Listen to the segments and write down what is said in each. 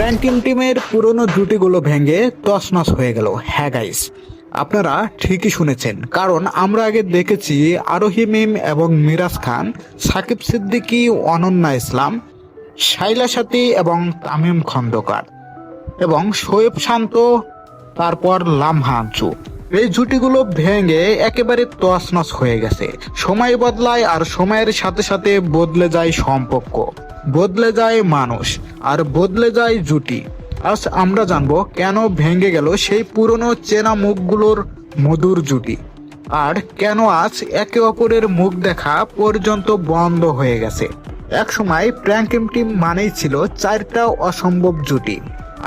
Pranking টিমের পুরনো জুটিগুলো ভেঙে তছনছ হয়ে গেল। হ্যাঁ গাইস আপনারা ঠিকই শুনেছেন। কারণ আমরা আগে দেখেছি আরোহী মিম এবং মিরাজ খান, সাকিব সিদ্দিকী, অনন্যা ইসলাম, শাইলা সাথী এবং তামিম খন্দকার এবং শোয়েব শান্ত, তারপর লামহাঞ্চু এই জুটিগুলো ভেঙে একেবারে তছনছ হয়ে গেছে। সময় বদলায় আর সময়ের সাথে সাথে বদলে যায় সম্পর্ক। বদলে যায় মানুষ আর বদলে যায় জুটি। আজ আমরা জানব কেন ভেঙে গেল সেই পুরনো চেনা মুখগুলোর মধুর জুটি আর কেন আজ একে অপরের মুখ দেখা পর্যন্ত বন্ধ হয়ে গেছে। একসময় প্র্যাঙ্কিম টিম মানেই ছিল চারটা অসম্ভব জুটি,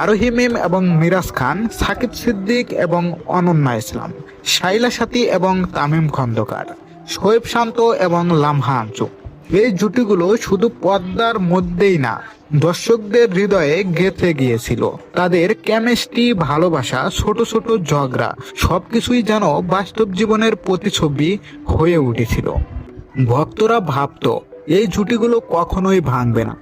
আরোহী মিম এবং মিরাজ খান, সাকিব সিদ্দিক এবং অনন্যা ইসলাম, শাইলা সাথী এবং তামিম খন্দকার, শোয়েব শান্ত এবং লামহা আঞ্চু। এই জুটিগুলো শুধু পদ্মার মধ্যেই না, দর্শকদের হৃদয়ে গেঁথে গিয়েছিল। তাদের কেমিস্ট্রি ভালোবাসা, ছোট ছোট ঝগড়া, সবকিছুই যেন বাস্তব জীবনের প্রতিছবি হয়ে উঠেছিল। ভক্তরা ভাবতো, এই জুটিগুলো কখনোই ভাঙবে না।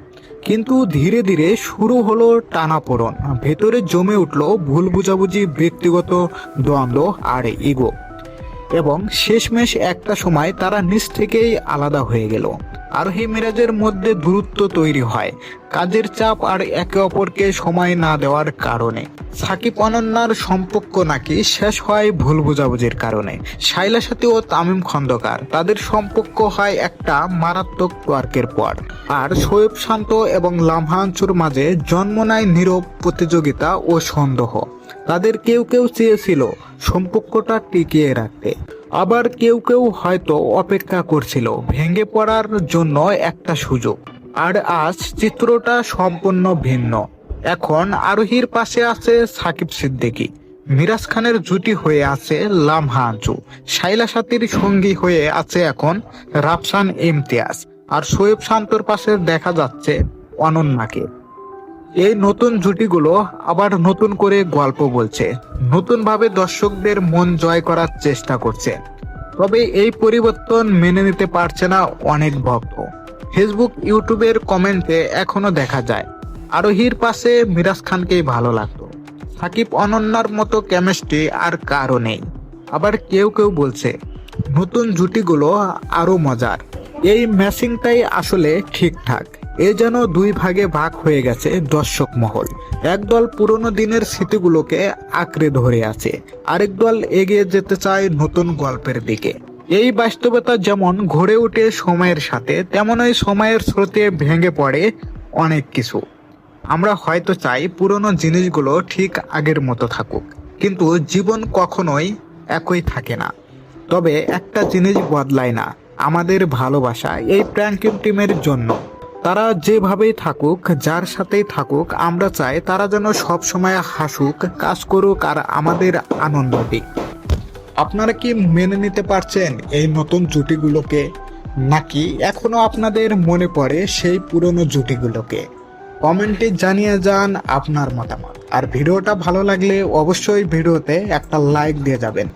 কিন্তু ধীরে ধীরে শুরু হলো টানাপোড়ন, ভেতরে জমে উঠল ভুল বুঝাবুঝি, ব্যক্তিগত দ্বন্দ্ব আর ইগো এবং শেষমেশ একটা সময় তারা নিজ থেকেই আলাদা হয়ে গেল। আরোহী মিরাজের মধ্যে দূরত্ব তৈরি হয়, কাজের চাপ আর একে অপরকে সময় না দেওয়ার কারণে। সাকিব অনন্যার সম্পর্ক নাকি শেষ হয় ভুল বোঝাবুঝির কারণে। শাইলা সাথী ও তামিম খন্দকার, তাদের সম্পর্ক হয় একটা মারাত্মক তর্কের পর। আর শোয়েব শান্ত এবং লামহাঞ্চুর মাঝে জন্ম নেয় নীরব প্রতিযোগিতা ও সন্দেহ। তাদের কেউ কেউ চেয়েছিল সম্পর্কটা টিকিয়ে রাখতে। আবার কেউ কেউ হয়তো অপেক্ষা করছিল, ভেঙে পড়ার জন্য একটা সুযোগ। আর আজ চিত্রটা সম্পূর্ণ ভিন্ন। এখন আরোহীর পাশে আছে সাকিব সিদ্দিকী। মিরাজ খানের জুটি হয়ে আছে লামহা আঞ্চু। শাইলা সাথীর সঙ্গী হয়ে আছে এখন রাফসান ইমতিয়াজ। আর শোয়েব শান্তর পাশে দেখা যাচ্ছে অনন্যাকে। এই নতুন জুটিগুলো আবার নতুন করে গল্প বলছে। নতুন ভাবে দর্শকদের মন জয় করার চেষ্টা করছে। তবে এই পরিবর্তন মেনে নিতে পারছে না অনেক ভক্ত। ফেসবুক, ইউটিউবের কমেন্টে এখনও দেখা যায়, আরোহীর পাশে মিরাজ খানকেই ভালো লাগতো। সাকিব অনন্যার মতো কেমিস্ট্রি আর কারও নেই। আবার কেউ কেউ বলছে, নতুন জুটিগুলো আরও মজার। এই ম্যাচিংটাই আসলে ঠিকঠাক। এ যেন দুই ভাগে ভাগ হয়ে গেছে দর্শক মহল। একদল পুরনো দিনের স্মৃতিগুলোকে আঁকড়ে ধরে আছে, আরেক দল এগিয়ে যেতে চায় নতুন গল্পের দিকে। এই বাস্তবতা যেমন ঘুরে ওঠে সময়ের সাথে, তেমনই সময়ের স্রোতে ভেঙে পড়ে অনেক কিছু। আমরা হয়তো চাই পুরনো জিনিসগুলো ঠিক আগের মতো থাকুক, কিন্তু জীবন কখনোই একই থাকে না। তবে একটা জিনিস বদলায় না, আমাদের ভালোবাসা, এই প্র্যাঙ্কিং টিমের জন্য। তারা যেভাবেই থাকুক, যার সাথেই থাকুক, আমরা চাই তারা যেন সব সময় হাসুক, কাজ করুক আর আমাদের আনন্দ দিক। আপনারা কি মেনে নিতে পারছেন এই নতুন জুটিগুলোকে? নাকি এখনও আপনাদের মনে পড়ে সেই পুরনো জুটিগুলোকে? কমেন্টে জানিয়ে যান আপনার মতামত। আর ভিডিওটা ভালো লাগলে অবশ্যই ভিডিওতে একটা লাইক দিয়ে যাবেন।